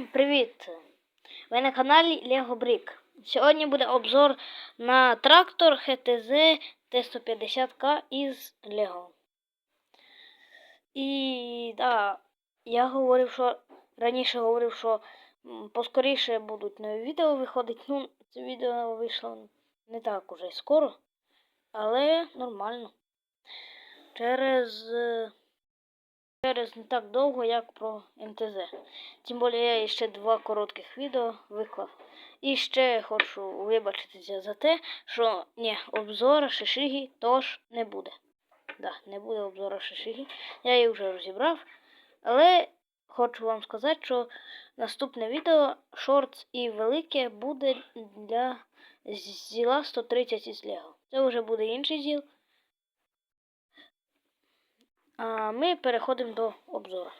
Всім привіт! Ви на каналі Lego Brick. Сьогодні буде обзор на трактор HTZ T150K із Lego. І да, я говорив, що раніше говорив, що поскоріше будуть нові відео виходити. Ну, це відео вийшло не так уже скоро, але нормально. Через. Через не так довго, як про МТЗ. Тим більше я ще два коротких відео виклав. І ще хочу вибачитися за те, що ні, обзора Шишигі тож не буде. Да, не буде обзора Шишигі. Я її вже розібрав. Але хочу вам сказати, що наступне відео, шортс і велике, буде для зіла 130 із Лего. Це вже буде інший зіл. А ми переходимо до обзору.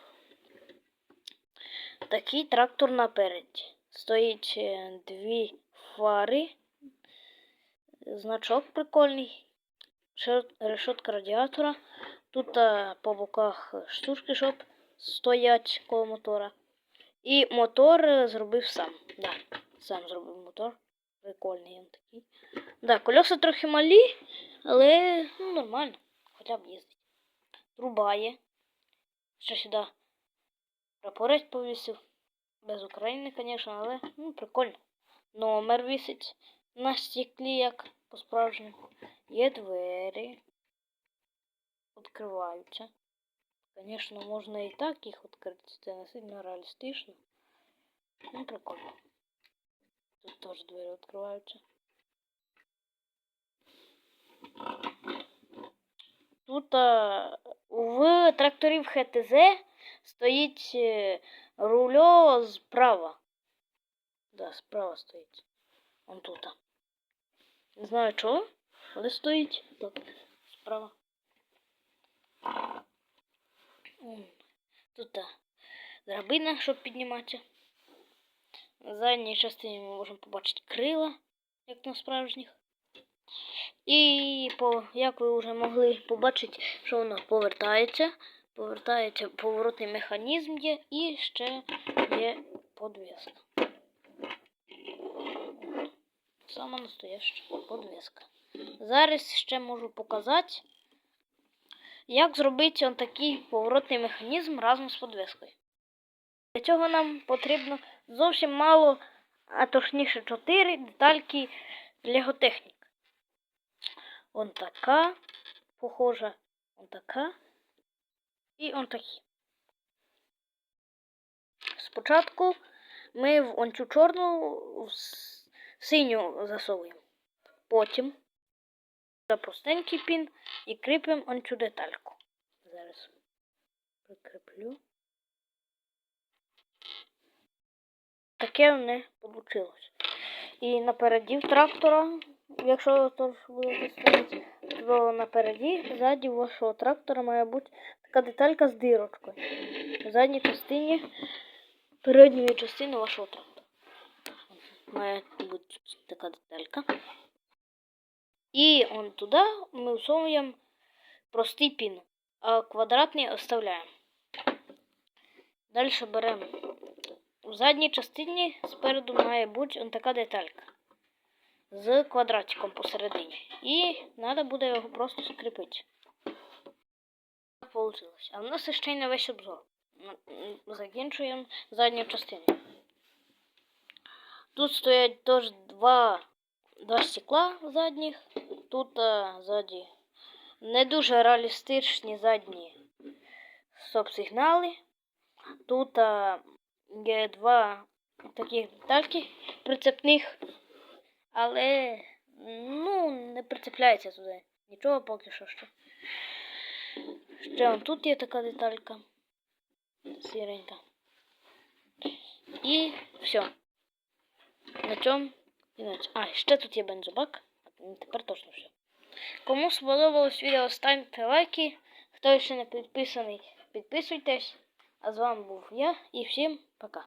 Такий трактор напереді. Стоїть е, дві фари, значок прикольний, решетка радіатора. Тут а, по боках штучки, щоб стоять коло мотора. І мотор е, зробив сам. Да, сам зробив мотор. Прикольний він такий. Да, колеса трохи малі, але ну, нормально. Хоча б їздить труба є. Що сюди прапорець повісив. Без України, звісно, але ну, прикольно. Номер висить на стеклі, як по-справжньому. Є двері. Відкриваються. Звісно, можна і так їх відкрити. Це не сильно реалістично. Ну, прикольно. Тут теж двері відкриваються. Тут а, в тракторів ХТЗ стоїть е, рульо справа. Да, справа стоїть. Он тут. Не знаю чого, але стоїть тут справа. Тут драбина, щоб підніматися. На задній частині ми можемо побачити крила, як на справжніх. І по, як ви вже могли побачити, що воно повертається. Повертається поворотний механізм є і ще є подвеска. Саме настояща подвеска. Зараз ще можу показати, як зробити он такий поворотний механізм разом з подвескою. Для цього нам потрібно зовсім мало, а точніше 4 детальки леготехніки. Он така, похожа, он така і он такі. Спочатку ми в цю чорну в синю засовуємо. Потім за простенький пін і кріпимо он цю детальку. Зараз прикріплю. Таке не вийшло. І напереді трактора, якщо то буде стоїть, то напереді, ззаді вашого трактора має бути така деталька з дирочкою. В задній частині передньої частини вашого трактора. Має бути така деталька. І он туди ми всовуємо простий пін, а квадратний оставляємо. Далі беремо у задній частині спереду має бути така деталька з квадратиком посередині. І треба буде його просто скріпити. Так вийшло. А в нас ще й не весь обзор. Закінчуємо задню частину. Тут стоять теж два, два стекла задніх. Тут а, ззаді не дуже реалістичні задні стоп-сигнали. Тут а, є два таких детальки прицепних, але ну, не прицепляється туди. Нічого поки що ще. Ще он тут є така деталька. Сіренька. І все. На цьому кінець. А, ще тут є бензобак. Тепер точно все. Кому сподобалось відео, ставте лайки. Хто ще не підписаний, підписуйтесь. А з вами був я і всім пока.